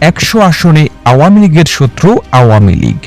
একশো আসনে আওয়ামী লীগের শত্রু আওয়ামী লীগ।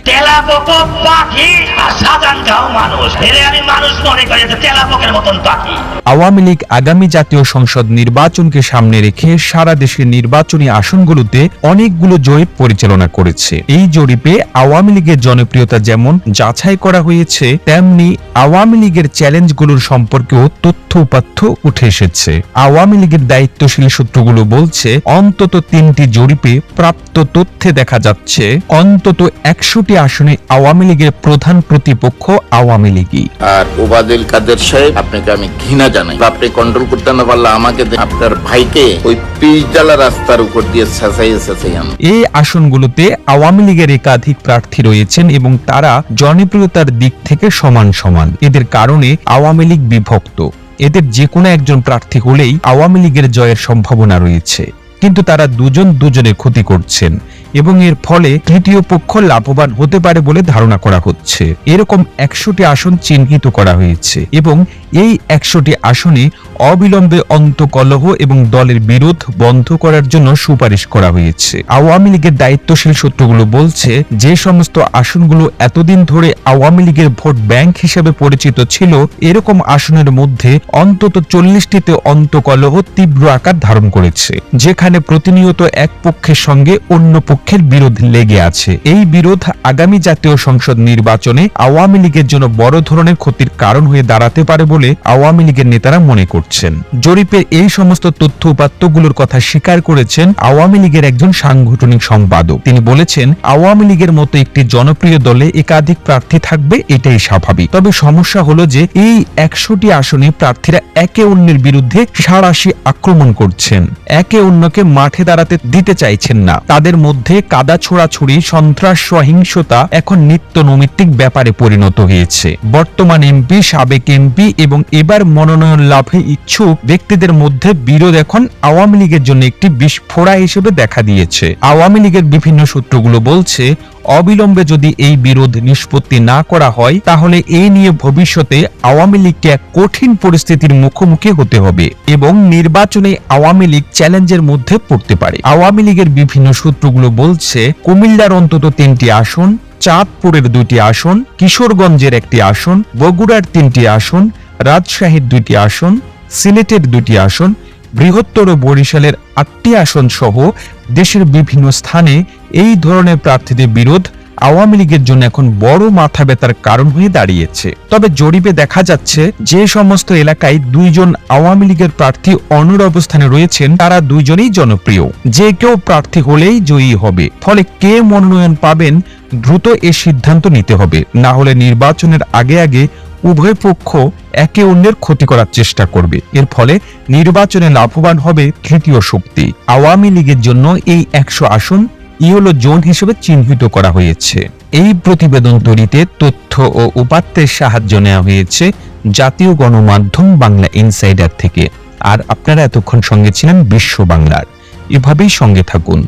আওয়ামী লীগ আগামী জাতীয় সংসদ নির্বাচনকে সামনে রেখে সারা দেশের নির্বাচনী আসনগুলোতে অনেকগুলো জরিপ পরিচালনা করেছে। এই জরিপে আওয়ামী লীগের জনপ্রিয়তা যেমন যাচাই করা হয়েছে তেমনি আওয়ামী লীগের চ্যালেঞ্জগুলোর সম্পর্কেও তথ্য উপাত্য উঠে এসেছে। আওয়ামী লীগের দায়িত্বশীল সূত্রগুলো বলছে অন্তত তিনটি জরিপে প্রাপ্ত তথ্যে দেখা যাচ্ছে অন্তত একশোটি আসনে আওয়ামী লীগের প্রধান প্রতিপক্ষ আওয়ামী লীগই। আর ওবায়দুল কাদের সাহেব আপনাকে আমি ঘৃণা জানাই। আপনি কন্ট্রোল করতে না পারলে আমাকে আপনার ভাইকে ওই পিচডালা রাস্তার উপর দিয়ে ছেঁচাই আন। এই আসনগুলোতে আওয়ামী লীগের একাধিক প্রার্থী রয়েছেন এবং তারা জনপ্রিয়তার দিক থেকে সমান সমান। এদের কারণে আওয়ামী লীগ বিভক্ত। এদের যে কোনো একজন প্রার্থী হলেই আওয়ামী লীগের জয়ের সম্ভাবনা রয়েছে। কিন্তু তারা দুজন দুজনের ক্ষতি করছেন। এবং এর ফলে তৃতীয় পক্ষ লাভবান হতে পারে বলে ধারণা করা হচ্ছে। এরকম একশোটি আসন চিহ্নিত করা হয়েছে এবং এই একশোটি আসনে অবিলম্বে অন্তকলহ এবং দলের বিরোধ বন্ধ করার জন্য সুপারিশ করা হয়েছে। আওয়ামী লীগের দায়িত্বশীল সূত্রগুলো বলছে, যে সমস্ত আসনগুলো এতদিন ধরে আওয়ামী লীগের ভোট ব্যাংক হিসেবে পরিচিত ছিল, এরকম আসনের মধ্যে অন্তত চল্লিশটিতে অন্তকলহ তীব্র আকার ধারণ করেছে, যেখানে প্রতিনিয়ত এক পক্ষের সঙ্গে অন্য পক্ষের বিরোধ লেগে আছে। এই বিরোধ আগামী জাতীয় সংসদ নির্বাচনে আওয়ামী লীগের জন্য বড় ধরনের ক্ষতির কারণ হয়ে দাঁড়াতে পারে বলে আওয়ামী লীগের নেতারা মনে করছেন। জরিপের এই সমস্ত তথ্য উপাত্তগুলোর কথা স্বীকার করেছেন আওয়ামী লীগের একজন সাংগঠনিক সম্পাদক। তিনি বলেছেন, আওয়ামী লীগের মতো একটি জনপ্রিয় দলে একাধিক প্রার্থী থাকবে, এটাই স্বাভাবিক। তবে সমস্যা হলো যে এই একশোটি আসনে প্রার্থীরা একে অন্যের বিরুদ্ধে সারাশি আক্রমণ করছেন। একে অন্যকে মাঠে দাঁড়াতে দিতে চাইছেন না। তাদের মধ্যে কাদা ছোড়াছুড়ি, সন্ত্রাস সহিংসতা এখন নিত্য নৈমিত্তিক ব্যাপারে পরিণত হয়েছে। বর্তমান এমপি, সাবেক এমপি এবং এবার মনোনয়ন লাভে ইচ্ছুক ব্যক্তিদের মধ্যে বিরোধ এখন আওয়ামী লীগের জন্য একটি বিস্ফোরা হিসেবে দেখা দিয়েছে। আওয়ামী লীগের বিভিন্ন সূত্রগুলো বলছে অবিলম্বে যদি এই বিরোধ নিষ্পত্তি না করা হয়, তাহলে এই নিয়ে ভবিষ্যতে আওয়ামী লীগকে এক কঠিন পরিস্থিতির মুখোমুখি হতে হবে এবং নির্বাচনে আওয়ামী লীগ চ্যালেঞ্জের মধ্যে পড়তে পারে। আওয়ামী লীগের বিভিন্ন সূত্রগুলো বলছে, কুমিল্লার অন্তত তিনটি আসন, চাঁদপুরের দুটি আসন, কিশোরগঞ্জের একটি আসন, বগুড়ার তিনটি আসন, রাজশাহীর দুটি আসন, সিলেটের দুটি আসন বৃহত্তর বরিশালের আটটি আসন সহ দেশের বিভিন্ন স্থানে এই ধরনের প্রার্থীদের বিরোধ আওয়ামী লীগের জন্য এখন বড় মাথা ব্যথার কারণ হয়ে দাঁড়িয়েছে। তবে জরিপে দেখা যাচ্ছে, যে সমস্ত এলাকায় দুইজন আওয়ামী লীগের প্রার্থী অনর অবস্থানে রয়েছেন, তারা দুইজনেই জনপ্রিয়। যে কেউ প্রার্থী হলেই জয়ী হবে। ফলে কে মনোনয়ন পাবেন, দ্রুত এ সিদ্ধান্ত নিতে হবে। না হলে নির্বাচনের আগে আগে উভয় পক্ষ একে অন্যের ক্ষতি করার চেষ্টা করবে। এর ফলে নির্বাচনে লাভবান হবে তৃতীয় শক্তি। আওয়ামী লীগের জন্য এই একশো আসন ইয়েলো জোন হিসেবে চিহ্নিত করা হয়েছে। এই প্রতিবেদন তৈরিতে তথ্য ও উপাত্তের সাহায্য নেওয়া হয়েছে জাতীয় গণমাধ্যম বাংলা ইনসাইডার থেকে। আর আপনারা এতক্ষণ সঙ্গে ছিলেন বিশ্ব বাংলার। এভাবেই সঙ্গে থাকুন।